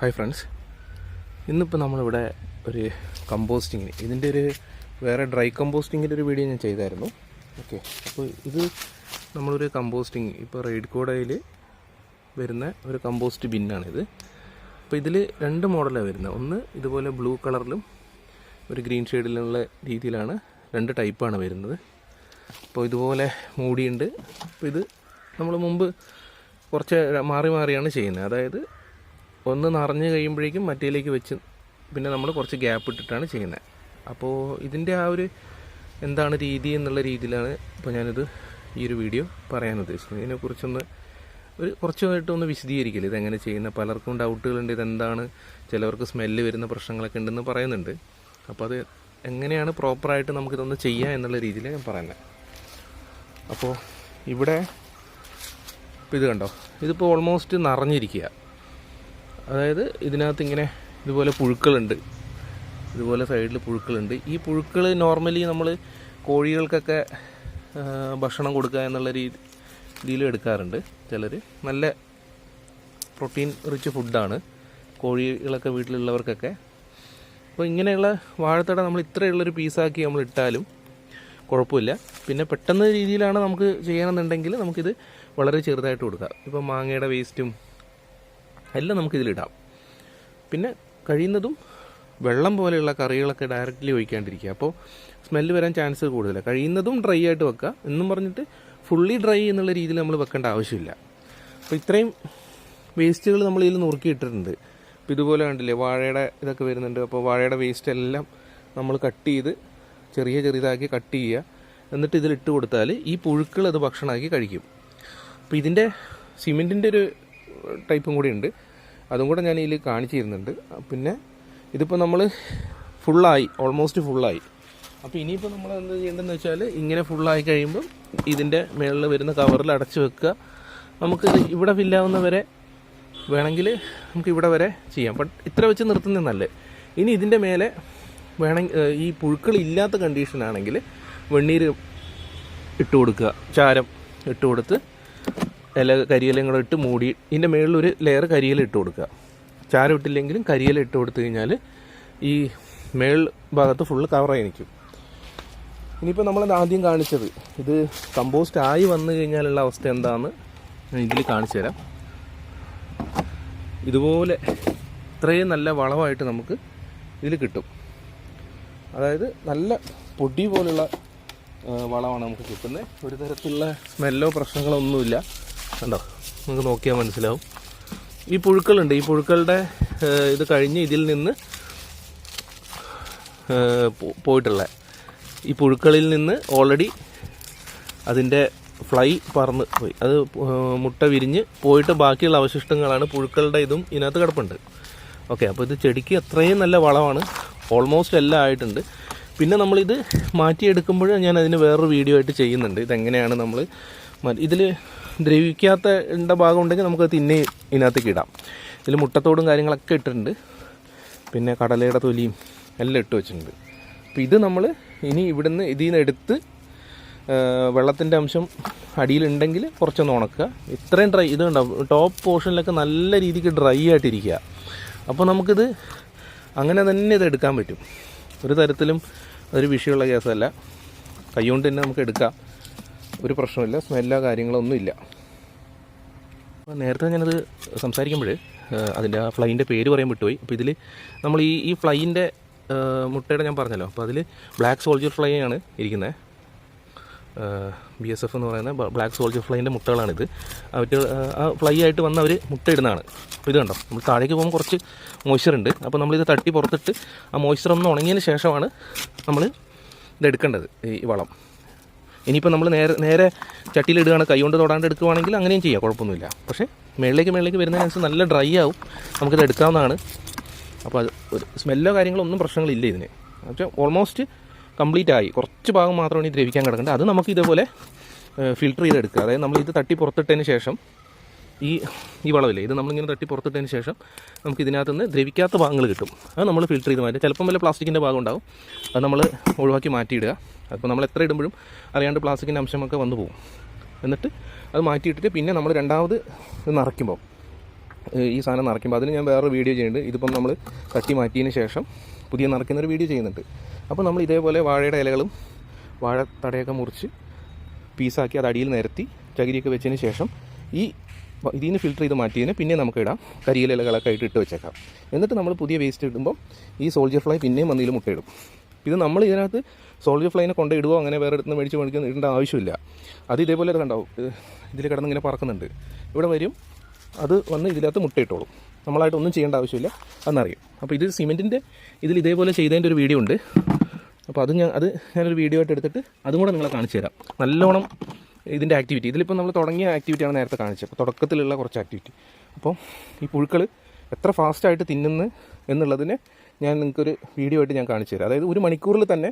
Hi friends ഇന്നിപ്പോൾ നമ്മളിവിടെ ഒരു കമ്പോസ്റ്റിങ്ങിന് ഇതിന്റെ ഒരു വേറെ ഡ്രൈ കമ്പോസ്റ്റിങ്ങിന്റെ ഒരു വീഡിയോ ഞാൻ ചെയ്തായിരുന്നു. ഓക്കെ അപ്പോൾ ഇത് നമ്മളൊരു കമ്പോസ്റ്റിങ് ഇപ്പോൾ റെയ്ഡ് കോഡയിൽ വരുന്ന ഒരു കമ്പോസ്റ്റ് ബിന്നാണിത്. അപ്പോൾ ഇതിൽ രണ്ട് മോഡലാണ് വരുന്നത്. ഒന്ന് ഇതുപോലെ ബ്ലൂ കളറിലും ഒരു ഗ്രീൻ ഷെയ്ഡിലുള്ള രീതിയിലാണ് രണ്ട് ടൈപ്പാണ് വരുന്നത്. അപ്പോൾ ഇതുപോലെ മൂടിയുണ്ട്. അപ്പോൾ ഇത് നമ്മൾ മുമ്പ് കുറച്ച് മാറി മാറിയാണ് ചെയ്യുന്നത്. അതായത് ഒന്ന് നിറഞ്ഞ് കഴിയുമ്പോഴേക്കും മറ്റേലേക്ക് വെച്ച് പിന്നെ നമ്മൾ കുറച്ച് ഗ്യാപ്പ് ഇട്ടിട്ടാണ് ചെയ്യുന്നത്. അപ്പോൾ ഇതിന്റെ ആ ഒരു എന്താണ് രീതി എന്നുള്ള രീതിയിലാണ് ഇപ്പോൾ ഞാനിത് ഈ ഒരു വീഡിയോ പറയാൻ ഉദ്ദേശിക്കുന്നത്. ഇതിനെക്കുറിച്ചൊന്ന് ഒരു കുറച്ചുമായിട്ട് ഒന്ന് വിശദീകരിക്കില്ല ഇതെങ്ങനെ ചെയ്യുന്ന പലർക്കും ഡൗട്ടുകളുണ്ട് ഇതെന്താണ് ചിലവർക്ക് സ്മെല്ല് വരുന്ന പ്രശ്നങ്ങളൊക്കെ ഉണ്ടെന്ന് പറയുന്നുണ്ട്. അപ്പോൾ അത് എങ്ങനെയാണ് പ്രോപ്പറായിട്ട് നമുക്കിതൊന്ന് ചെയ്യാം എന്നുള്ള രീതിയിൽ ഞാൻ പറയുന്നത്. അപ്പോൾ ഇവിടെ ഇപ്പോൾ ഇത് കണ്ടോ? ഇതിപ്പോൾ ഓൾമോസ്റ്റ് നിറഞ്ഞിരിക്കുക. അതായത് ഇതിനകത്ത് ഇങ്ങനെ ഇതുപോലെ പുഴുക്കളുണ്ട്. ഇതുപോലെ സൈഡിൽ പുഴുക്കളുണ്ട്. ഈ പുഴുക്കൾ നോർമലി നമ്മൾ കോഴികൾക്കൊക്കെ ഭക്ഷണം കൊടുക്കുക എന്നുള്ള രീതി രീതിയിൽ എടുക്കാറുണ്ട്. ചിലർ നല്ല പ്രോട്ടീൻ റിച്ച് ഫുഡാണ് കോഴികളൊക്കെ വീട്ടിലുള്ളവർക്കൊക്കെ. അപ്പോൾ ഇങ്ങനെയുള്ള വാഴത്തട നമ്മൾ ഇത്രയുള്ളൊരു പീസാക്കി നമ്മൾ ഇട്ടാലും കുഴപ്പമില്ല. പിന്നെ പെട്ടെന്ന് രീതിയിലാണ് നമുക്ക് ചെയ്യണമെന്നുണ്ടെങ്കിൽ നമുക്കിത് വളരെ ചെറുതായിട്ട് കൊടുക്കാം. ഇപ്പോൾ മാങ്ങയുടെ വേസ്റ്റും എല്ലാം നമുക്കിതിലിടാം പിന്നെ കഴിയുന്നതും വെള്ളം പോലെയുള്ള കറികളൊക്കെ ഡയറക്റ്റ്ലി ഒഴിക്കാണ്ടിരിക്കുക. അപ്പോൾ സ്മെല്ല് വരാൻ ചാൻസ് കൂടുതലാണ് കഴിയുന്നതും ഡ്രൈ ആയിട്ട് വെക്കുക. എന്നും പറഞ്ഞിട്ട് ഫുള്ളി ഡ്രൈ എന്നുള്ള രീതിയിൽ നമ്മൾ വെക്കേണ്ട ആവശ്യമില്ല. അപ്പോൾ ഇത്രയും വേസ്റ്റുകൾ നമ്മൾ ഇതിൽ നുറുക്കിയിട്ടിട്ടുണ്ട്. അപ്പോൾ ഇതുപോലെ കണ്ടില്ലേ വാഴയുടെ ഇതൊക്കെ വരുന്നുണ്ട്. അപ്പോൾ വാഴയുടെ വേസ്റ്റ് എല്ലാം നമ്മൾ കട്ട് ചെയ്ത് ചെറിയ ചെറിയതാക്കി കട്ട് ചെയ്യുക. എന്നിട്ട് ഇതിലിട്ട് കൊടുത്താൽ ഈ പുഴുക്കൾ അത് ഭക്ഷണമാക്കി കഴിക്കും. അപ്പോൾ ഇതിന്റെ സിമെന്റിന്റെ ഒരു ടൈപ്പും കൂടി ഉണ്ട്. അതും കൂടെ ഞാൻ ഇതിൽ കാണിച്ചു തരുന്നുണ്ട് പിന്നെ ഇതിപ്പോൾ നമ്മൾ ഫുള്ളായി ഓൾമോസ്റ്റ് ഫുള്ളായി. അപ്പോൾ ഇനിയിപ്പോൾ നമ്മൾ എന്ത് ചെയ്യേണ്ടതെന്ന് വെച്ചാൽ ഇങ്ങനെ ഫുള്ളായി കഴിയുമ്പം ഇതിന്റെ മേളിൽ വരുന്ന കവറിൽ അടച്ചു വെക്കുക. നമുക്ക് ഇവിടെ ഫില്ലാവുന്നവരെ വേണമെങ്കിൽ നമുക്ക് ഇവിടെ വരെ ചെയ്യാം. ബട്ട് ഇത്ര വെച്ച് നിർത്തുന്നത് നല്ലത് ഇനി ഇതിന്റെ മേലെ വേണമെങ്കിൽ ഈ പുഴുക്കൾ ഇല്ലാത്ത കണ്ടീഷനാണെങ്കിൽ വെണ്ണീര് ഇട്ട് കൊടുക്കുക. ചാരം ഇട്ട് കൊടുത്ത് ഇല കരിയിലയും കൂടെ ഇട്ട് മൂടി ഇതിന്റെ മുകളിൽ ഒരു ലെയർ കരിയില ഇട്ട് കൊടുക്കുക. ചാരം ഇട്ടില്ലെങ്കിലും കരിയില ഇട്ട് കൊടുത്തു കഴിഞ്ഞാൽ ഈ മേൾ ഭാഗത്ത് ഫുള്ള് കവറായി നിൽക്കും. ഇനിയിപ്പോൾ നമ്മൾ ആദ്യം കാണിച്ചത് ഇത് കമ്പോസ്റ്റ് ആയി വന്നു കഴിഞ്ഞാലുള്ള അവസ്ഥ എന്താണെന്ന് ഞാൻ ഇതിൽ കാണിച്ചു തരാം. ഇതുപോലെ ഇത്രയും നല്ല വളമായിട്ട് നമുക്ക് ഇതിൽ കിട്ടും. അതായത് നല്ല പൊടി പോലുള്ള വളമാണ് നമുക്ക് കിട്ടുന്നത്. ഒരു തരത്തിലുള്ള സ്മെല്ലോ പ്രശ്നങ്ങളോ ഒന്നുമില്ല. കണ്ടോ? നമുക്ക് നോക്കിയാൽ മനസ്സിലാവും. ഈ പുഴുക്കളുണ്ട്. ഈ പുഴുക്കളുടെ ഇത് കഴിഞ്ഞ് ഇതിൽ നിന്ന് പോയിട്ടുള്ള ഈ പുഴുക്കളിൽ നിന്ന് ഓൾറെഡി അതിന്റെ ഫ്ലൈ പറന്ന് പോയി. അത് മുട്ട വിരിഞ്ഞ് പോയിട്ട് ബാക്കിയുള്ള അവശിഷ്ടങ്ങളാണ് പുഴുക്കളുടെ ഇതും ഇതിനകത്ത് കിടപ്പുണ്ട്. ഓക്കെ അപ്പോൾ ഇത് ചെടിക്ക് അത്രയും നല്ല വളമാണ്. ഓൾമോസ്റ്റ് എല്ലാം ആയിട്ടുണ്ട്. പിന്നെ നമ്മളിത് മാറ്റിയെടുക്കുമ്പോൾ ഞാൻ അതിന് വേറൊരു വീഡിയോ ആയിട്ട് ചെയ്യുന്നുണ്ട്. ഇതെങ്ങനെയാണ് നമ്മൾ ഇതിൽ ദ്രവിക്കാത്ത ഉണ്ട ഭാഗം ഉണ്ടെങ്കിൽ നമുക്ക് തിന്നെ ഇതിനകത്തേക്ക് ഇടാം. ഇതിൽ മുട്ടത്തോടും കാര്യങ്ങളൊക്കെ ഇട്ടിട്ടുണ്ട്. പിന്നെ കടലയുടെ തൊലിയും എല്ലാം ഇട്ട് വെച്ചിട്ടുണ്ട്. അപ്പോൾ ഇത് നമ്മൾ ഇനി ഇവിടുന്ന് ഇതിൽ നിന്ന് എടുത്ത് വെള്ളത്തിന്റെ അംശം അടിയിലുണ്ടെങ്കിൽ കുറച്ചൊന്ന് ഉണക്കുക. ഇത്രയും ഡ്രൈ ഇത് കണ്ടോ? ടോപ്പ് പോർഷനിലൊക്കെ നല്ല രീതിക്ക് ഡ്രൈ ആയിട്ടിരിക്കുക. അപ്പോൾ നമുക്കിത് അങ്ങനെ തന്നെ ഇത് എടുക്കാൻ പറ്റും. ഒരു തരത്തിലും ഒരു വിഷയമുള്ള കേസല്ല കൈകൊണ്ട് തന്നെ നമുക്ക് എടുക്കാം. ഒരു പ്രശ്നമില്ല സ്മെല്ലോ കാര്യങ്ങളോ ഒന്നുമില്ല അപ്പോൾ നേരത്തെ ഞാനത് സംസാരിക്കുമ്പോൾ അതിന്റെ ആ ഫ്ലൈന്റെ പേര് പറയാൻ വിട്ടുപോയി. അപ്പോൾ ഇതിൽ നമ്മൾ ഈ ഈ ഫ്ലൈന്റെ മുട്ടയുടെ ഞാൻ പറഞ്ഞല്ലോ. അപ്പോൾ അതിൽ ബ്ലാക്ക് സോൾജർ ഫ്ലൈ ആണ് ഇരിക്കുന്നത് ബി എസ് എഫ് എന്ന് പറയുന്ന ബ്ലാക്ക് സോൾജർ ഫ്ലൈന്റെ മുട്ടകളാണിത്. അവർ ആ ഫ്ലൈ ആയിട്ട് വന്ന് അവർ മുട്ടയിടുന്നതാണ് അപ്പോൾ ഇത് കണ്ടോ? നമ്മൾ താഴേക്ക് പോകുമ്പോൾ കുറച്ച് മോയ്സ്ചർ ഉണ്ട്. അപ്പോൾ നമ്മളിത് തട്ടി പുറത്തിട്ട് ആ മോയ്സ്ചർ ഒന്ന് ഉണങ്ങിയതിന് ശേഷമാണ് നമ്മൾ ഇത് എടുക്കേണ്ടത് ഈ വളം. ഇനിയിപ്പോൾ നമ്മൾ നേരെ നേരെ ചട്ടിയിലിടുകയാണ്. കൈകൊണ്ട് തൊടാണ്ട് എടുക്കുവാണെങ്കിൽ അങ്ങനെയും ചെയ്യാം. കുഴപ്പമൊന്നുമില്ല. പക്ഷേ മേളിലേക്ക് മേളിലേക്ക് വരുന്നതിനനുസരിച്ച് നല്ല ഡ്രൈ ആവും. നമുക്കിത് എടുക്കാവുന്നതാണ്. അപ്പോൾ അത് ഒരു സ്മെല്ലോ കാര്യങ്ങളോ ഒന്നും പ്രശ്നങ്ങളില്ല ഇതിന്. പക്ഷേ ഓൾമോസ്റ്റ് കംപ്ലീറ്റ് ആയി. കുറച്ച് ഭാഗം മാത്രമാണ് ഈ ദ്രവിക്കാൻ കിടക്കേണ്ടത്. അത് നമുക്ക് ഇതേപോലെ ഫിൽട്ടർ ചെയ്തെടുക്കുക. അതായത് നമ്മൾ ഇത് തട്ടി പുറത്തിട്ടതിന് ശേഷം ഈ ഈ വളമില്ലേ ഇത് നമ്മളിങ്ങനെ തട്ടി പുറത്തിട്ടതിന് ശേഷം നമുക്ക് ഇതിനകത്ത് നിന്ന് ദ്രവിക്കാത്ത ഭാഗങ്ങൾ കിട്ടും. അത് നമ്മൾ ഫിൽറ്റർ ചെയ്ത് മാറ്റുക ചിലപ്പം വല്ല പ്ലാസ്റ്റിക്കിന്റെ ഭാഗം ഉണ്ടാവും അത് നമ്മൾ ഒഴിവാക്കി മാറ്റിയിടുക. അപ്പോൾ നമ്മൾ എത്ര ഇടുമ്പോഴും അറിയാണ്ട് പ്ലാസ്റ്റിക്കിന്റെ അംശമൊക്കെ വന്നു പോകും. എന്നിട്ട് അത് മാറ്റിയിട്ടിട്ട് പിന്നെ നമ്മൾ രണ്ടാമത് നിറയ്ക്കുമ്പോൾ ഈ സാധനം നിറയ്ക്കുമ്പോൾ അതിന് ഞാൻ വേറൊരു വീഡിയോ ചെയ്യുന്നുണ്ട്. ഇതിപ്പം നമ്മൾ തട്ടി മാറ്റിയതിന് ശേഷം പുതിയ നിറയ്ക്കുന്നൊരു വീഡിയോ ചെയ്യുന്നുണ്ട്. അപ്പോൾ നമ്മൾ ഇതേപോലെ വാഴയുടെ ഇലകളും വാഴ തടയൊക്കെ മുറിച്ച് പീസാക്കി അത് അടിയിൽ നിരത്തി ചകിരിയൊക്കെ വെച്ചതിന് ശേഷം ഈ വ- ഇതിൽ നിന്ന് ഫിൽറ്റർ ചെയ്ത് മാറ്റിയതിന് പിന്നെ നമുക്ക് ഇടാം. കരിയിലകളൊക്കെ ആയിട്ട് ഇട്ട് വെച്ചേക്കാം. എന്നിട്ട് നമ്മൾ പുതിയ വേസ്റ്റ് ഇടുമ്പോൾ ഈ സോൾജർ ഫ്ലൈ പിന്നെയും വന്നതിൽ മുട്ടയിടും. ഇത് നമ്മൾ ഇതിനകത്ത് സോൾജർ ഫ്ലൈനെ കൊണ്ട് ഇടുവോ അങ്ങനെ വേറെ ഇടുന്ന മേടിച്ച് മേടിക്കുന്ന ഇടേണ്ട ആവശ്യമില്ല. അത് ഇതേപോലെ കണ്ടാവും ഇതിൽ കിടന്ന് ഇങ്ങനെ പറക്കുന്നുണ്ട്. ഇവിടെ വരും. അത് വന്ന് ഇതിനകത്ത് മുട്ടയിട്ടോളും. നമ്മളായിട്ട് ഒന്നും ചെയ്യേണ്ട ആവശ്യമില്ല അതെന്നറിയും അപ്പോൾ ഇത് സിമെന്റിന്റെ ഇതിൽ ഇതേപോലെ ചെയ്തതിന്റെ ഒരു വീഡിയോ ഉണ്ട്. അപ്പോൾ അത് ഞാൻ അത് ഞാനൊരു വീഡിയോ ആയിട്ട് എടുത്തിട്ട് അതും കൂടെ നിങ്ങളെ കാണിച്ചു തരാം. നല്ലോണം ഇതിന്റെ ആക്ടിവിറ്റി ഇതിലിപ്പോൾ നമ്മൾ തുടങ്ങിയ ആക്ടിവിറ്റിയാണ് നേരത്തെ കാണിച്ചത്. അപ്പോൾ തുടക്കത്തിലുള്ള കുറച്ച് ആക്ടിവിറ്റി അപ്പോൾ ഈ പുഴുക്കൾ എത്ര ഫാസ്റ്റായിട്ട് തിന്നുന്നു എന്നുള്ളതിന് ഞാൻ നിങ്ങൾക്കൊരു വീഡിയോ ആയിട്ട് ഞാൻ കാണിച്ചു തരാം. അതായത് ഒരു മണിക്കൂറിൽ തന്നെ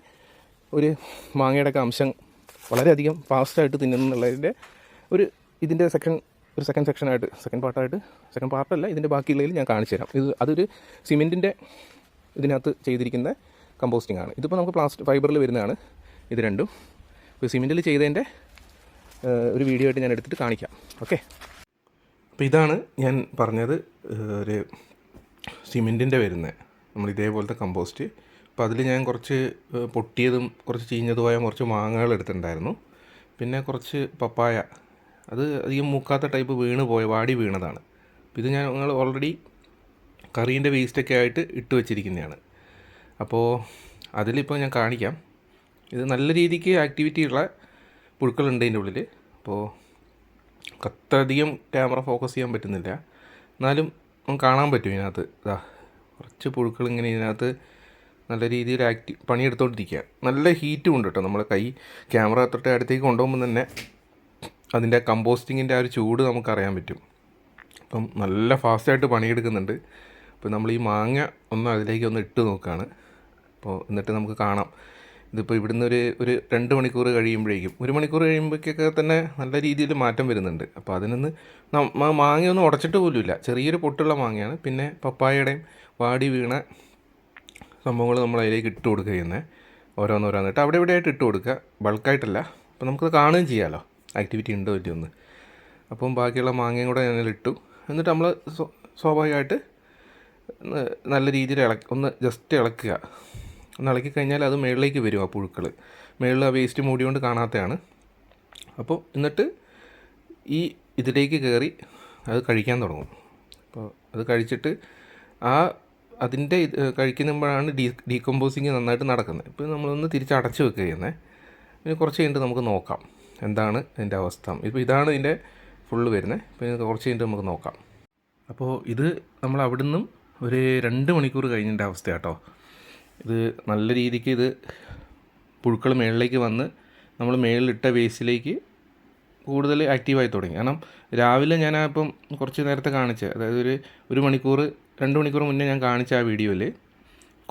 ഒരു മാങ്ങയുടെ ഒക്കെ അംശം വളരെയധികം ഫാസ്റ്റായിട്ട് തിന്നുന്നു എന്നുള്ളതിന്റെ ഒരു ഇതിന്റെ സെക്ഷൻ ഒരു സെക്കൻഡ് സെക്ഷനായിട്ട് സെക്കൻഡ് പാർട്ടായിട്ട് സെക്കൻഡ് പാർട്ടല്ല ഇതിന്റെ ബാക്കിയുള്ളതിൽ ഞാൻ കാണിച്ചു തരാം. ഇത് അതൊരു സിമെന്റിന്റെ ഇതിനകത്ത് ചെയ്തിരിക്കുന്ന കമ്പോസ്റ്റിംഗ് ആണ്. ഇതിപ്പോൾ നമുക്ക് പ്ലാസ്റ്റിക് ഫൈബറിൽ വരുന്നതാണ് ഇത് രണ്ടും. ഇപ്പോൾ സിമെന്റിൽ ചെയ്തതിന്റെ ഒരു വീഡിയോ ആയിട്ട് ഞാൻ എടുത്തിട്ട് കാണിക്കാം. ഓക്കെ അപ്പോൾ ഇതാണ് ഞാൻ പറഞ്ഞത് ഒരു സിമെന്റിന്റെ വരുന്നത് നമ്മൾ ഇതേപോലത്തെ കമ്പോസ്റ്റ് അപ്പോൾ അതിൽ ഞാൻ കുറച്ച് പൊട്ടിയതും കുറച്ച് ചീഞ്ഞതുമായ കുറച്ച് മാങ്ങകൾ എടുത്തിട്ടുണ്ടായിരുന്നു. പിന്നെ കുറച്ച് പപ്പായ. അത് അധികം മൂക്കാത്ത ടൈപ്പ് വീണ് പോയ വാടി വീണതാണ്. ഇത് ഞാൻ നിങ്ങൾ ഓൾറെഡി കറീന്റെ വേസ്റ്റൊക്കെ ആയിട്ട് ഇട്ട് വെച്ചിരിക്കുന്നതാണ്. അപ്പോൾ അതിലിപ്പോൾ ഞാൻ കാണിക്കാം. ഇത് നല്ല രീതിക്ക് ആക്ടിവിറ്റി ഉള്ള പുഴുക്കളുണ്ട് ഇതിന്റെ ഉള്ളിൽ അപ്പോൾ അത്രയധികം ക്യാമറ ഫോക്കസ് ചെയ്യാൻ പറ്റുന്നില്ല. എന്നാലും നമുക്ക് കാണാൻ പറ്റും ഇതിനകത്ത്. ഇതാ കുറച്ച് പുഴുക്കൾ ഇങ്ങനെ ഇതിനകത്ത് നല്ല രീതിയിൽ ആക്ടി പണിയെടുത്തോണ്ടിരിക്കുക നല്ല ഹീറ്റും ഉണ്ട് കേട്ടോ നമ്മളെ കൈ. ക്യാമറ തൊട്ട് അടുത്തേക്ക് കൊണ്ടുപോകുമ്പോൾ തന്നെ അതിന്റെ കമ്പോസ്റ്റിങ്ങിന്റെ ആ ഒരു ചൂട് നമുക്കറിയാൻ പറ്റും. അപ്പം നല്ല ഫാസ്റ്റായിട്ട് പണിയെടുക്കുന്നുണ്ട്. അപ്പോൾ നമ്മൾ ഈ മാങ്ങ ഒന്ന് അതിലേക്ക് ഒന്ന് ഇട്ട് നോക്കുകയാണ് അപ്പോൾ എന്നിട്ട് നമുക്ക് കാണാം. ഇതിപ്പോൾ ഇവിടുന്ന് ഒരു ഒരു രണ്ട് മണിക്കൂർ കഴിയുമ്പോഴേക്കും. ഒരു മണിക്കൂർ കഴിയുമ്പോഴേക്കൊക്കെ തന്നെ നല്ല രീതിയിൽ മാറ്റം വരുന്നുണ്ട്. അപ്പോൾ അതിനൊന്ന് മാങ്ങയൊന്നും ഉടച്ചിട്ട് പോലുമില്ല. ചെറിയൊരു പൊട്ടുള്ള മാങ്ങയാണ്. പിന്നെ പപ്പായയുടെയും വാടി വീണ സംഭവങ്ങൾ നമ്മൾ അതിലേക്ക് ഇട്ട് കൊടുക്കുക ചെയ്യുന്നത് ഓരോന്നോരോന്നിട്ട് അവിടെ ഇവിടെ ആയിട്ട് ഇട്ട് കൊടുക്കുക. ബൾക്കായിട്ടല്ല. അപ്പോൾ നമുക്കത് കാണുകയും ചെയ്യാമല്ലോ ആക്ടിവിറ്റി ഉണ്ടോ ഇല്ലയോ ഒന്ന് അപ്പം ബാക്കിയുള്ള മാങ്ങയും കൂടെ ഞാൻ ഇട്ടു എന്നിട്ട് നമ്മൾ സ്വാഭാവികമായിട്ട് നല്ല രീതിയിൽ ഇളക്കി ഒന്ന് ജസ്റ്റ് ഇളക്കുക. ഒന്ന് കഴിഞ്ഞാൽ അത് മുകളിലേക്ക് വരും ആ പുഴുക്കൾ. മുകളിൽ ആ വേസ്റ്റ് മൂടിയോണ്ട് കാണാത്തതാണ്. അപ്പോൾ എന്നിട്ട് ഈ ഇതിലേക്ക് കയറി അത് കഴിക്കാൻ തുടങ്ങും. അപ്പോൾ അത് കഴിച്ചിട്ട് ആ അതിന്റെ ഇത് കഴിക്കുമ്പോഴാണ് ഡീ ഡീകമ്പോസിങ് നന്നായിട്ട് നടക്കുന്നത്. ഇപ്പോൾ നമ്മളൊന്ന് തിരിച്ചടച്ച് വെക്കുക ചെയ്യുന്നത് പിന്നെ കുറച്ച് കഴിഞ്ഞിട്ട് നമുക്ക് നോക്കാം. എന്താണ് ഇതിന്റെ അവസ്ഥ. ഇപ്പോൾ ഇതാണ് ഇതിന്റെ ഫുള്ള് വരുന്നത് പിന്നെ കുറച്ച് കഴിഞ്ഞിട്ട് നമുക്ക് നോക്കാം. അപ്പോൾ ഇത് നമ്മൾ അവിടുന്ന് ഒരു രണ്ട് മണിക്കൂർ കഴിഞ്ഞതിന്റെ അവസ്ഥ കേട്ടോ ഇത് നല്ല രീതിക്ക് ഇത് പുഴുക്കൾ മേളിലേക്ക് വന്ന് നമ്മൾ മേളിലിട്ട വേസ്റ്റിലേക്ക് കൂടുതൽ ആക്റ്റീവായി തുടങ്ങി. കാരണം രാവിലെ ഞാൻ ഇപ്പം കുറച്ച് നേരത്തെ കാണിച്ച അതായത് ഒരു ഒരു മണിക്കൂർ രണ്ട് മണിക്കൂർ മുന്നേ ഞാൻ കാണിച്ച ആ വീഡിയോയിൽ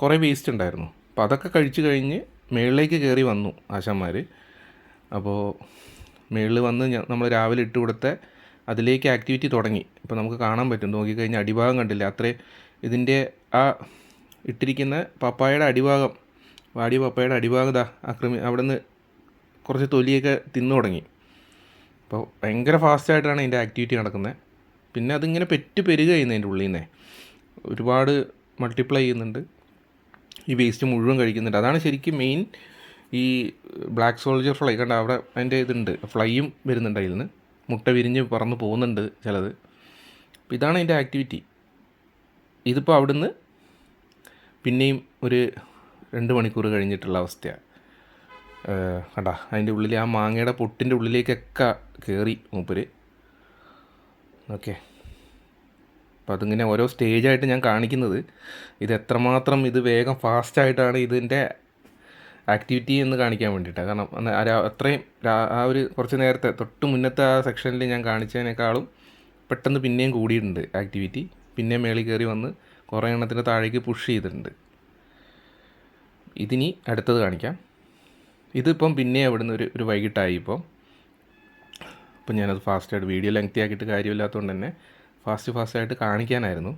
കുറേ വേസ്റ്റ് ഉണ്ടായിരുന്നു. അപ്പോൾ അതൊക്കെ കഴിച്ചു കഴിഞ്ഞ് മേളിലേക്ക് കയറി വന്നു ആശാന്മാർ അപ്പോൾ മേളിൽ വന്ന് നമ്മൾ രാവിലെ ഇട്ട് കൊടുത്ത അതിലേക്ക് ആക്ടിവിറ്റി തുടങ്ങി. ഇപ്പോൾ നമുക്ക് കാണാൻ പറ്റും. നോക്കിക്കഴിഞ്ഞാൽ അടിഭാഗം കണ്ടില്ല? അത്രേ ഇതിന്റെ ആ ഇട്ടിരിക്കുന്ന പപ്പായയുടെ അടിഭാഗം. വാടിയ പപ്പായയുടെ അടിഭാഗം ഇതാ ആക്രമി അവിടെ നിന്ന് കുറച്ച് തൊലിയൊക്കെ തിന്നു തുടങ്ങി. അപ്പോൾ ഭയങ്കര ഫാസ്റ്റായിട്ടാണ് അതിന്റെ ആക്ടിവിറ്റി നടക്കുന്നത്. പിന്നെ അതിങ്ങനെ പെറ്റ് പെരുക ചെയ്യുന്നത് അതിന്റെ ഉള്ളിൽ നിന്നേ ഒരുപാട് മൾട്ടിപ്ലൈ ചെയ്യുന്നുണ്ട്. ഈ വേസ്റ്റ് മുഴുവൻ കഴിക്കുന്നുണ്ട്. അതാണ് ശരിക്കും മെയിൻ ഈ ബ്ലാക്ക് സോൾജർ ഫ്ലൈ കണ്ട? അവിടെ അതിന്റെ ഇതുണ്ട്. ഫ്ലൈയും വരുന്നുണ്ട് അതിൽ നിന്ന് മുട്ട വിരിഞ്ഞ് പറന്ന് പോകുന്നുണ്ട് ചിലത്. ഇതാണ് അതിന്റെ ആക്ടിവിറ്റി ഇതിപ്പോൾ അവിടുന്ന് പിന്നെയും ഒരു രണ്ട് മണിക്കൂർ കഴിഞ്ഞിട്ടുള്ള അവസ്ഥയാണ് കണ്ട അതിന്റെ ഉള്ളിൽ ആ മാങ്ങയുടെ പൊട്ടിന്റെ ഉള്ളിലേക്കൊക്കെ കയറി മൂപ്പര്. ഓക്കെ. അപ്പോൾ അതിങ്ങനെ ഓരോ സ്റ്റേജായിട്ട് ഞാൻ കാണിക്കുന്നത്. ഇത് എത്രമാത്രം ഇത് വേഗം ഫാസ്റ്റായിട്ടാണ് ഇതിന്റെ ആക്ടിവിറ്റി എന്ന് കാണിക്കാൻ വേണ്ടിയിട്ടാണ് കാരണം അത്രയും ആ ഒരു കുറച്ച് നേരത്തെ തൊട്ട് മുന്നത്തെ ആ സെക്ഷനിൽ ഞാൻ കാണിച്ചതിനേക്കാളും പെട്ടെന്ന് പിന്നെയും കൂടിയിട്ടുണ്ട് ആക്ടിവിറ്റി. പിന്നെ മേളിൽ കയറി വന്ന് കുറേ എണ്ണത്തിന്റെ താഴേക്ക് പുഷ് ചെയ്തിട്ടുണ്ട്. ഇതിനി അടുത്തത് കാണിക്കാം. ഇതിപ്പം പിന്നെ അവിടുന്ന് ഒരു ഒരു വൈകിട്ടായി ഇപ്പം. അപ്പം ഞാനത് ഫാസ്റ്റായിട്ട് വീഡിയോ ലെങ്തി ആക്കിയിട്ട് കാര്യമില്ലാത്തതുകൊണ്ട് തന്നെ ഫാസ്റ്റ് ഫാസ്റ്റായിട്ട് കാണിക്കാനായിരുന്നു.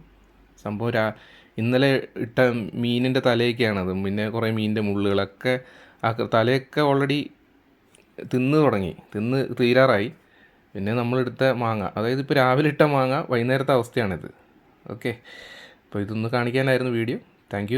സംഭവം രാ ഇന്നലെ ഇട്ട മീനിന്റെ തലയൊക്കെയാണത് പിന്നെ കുറേ മീനിന്റെ മുള്ളുകളൊക്കെ ആ തലയൊക്കെ ഓൾറെഡി തിന്ന് തുടങ്ങി തിന്ന് തീരാറായി. പിന്നെ നമ്മളെടുത്ത മാങ്ങ അതായത് ഇപ്പോൾ രാവിലെ ഇട്ട മാങ്ങ വൈകുന്നേരത്തെ അവസ്ഥയാണിത്. ഓക്കെ. അപ്പോൾ ഇതൊന്ന് കാണിക്കാനായിരുന്നു വീഡിയോ. താങ്ക്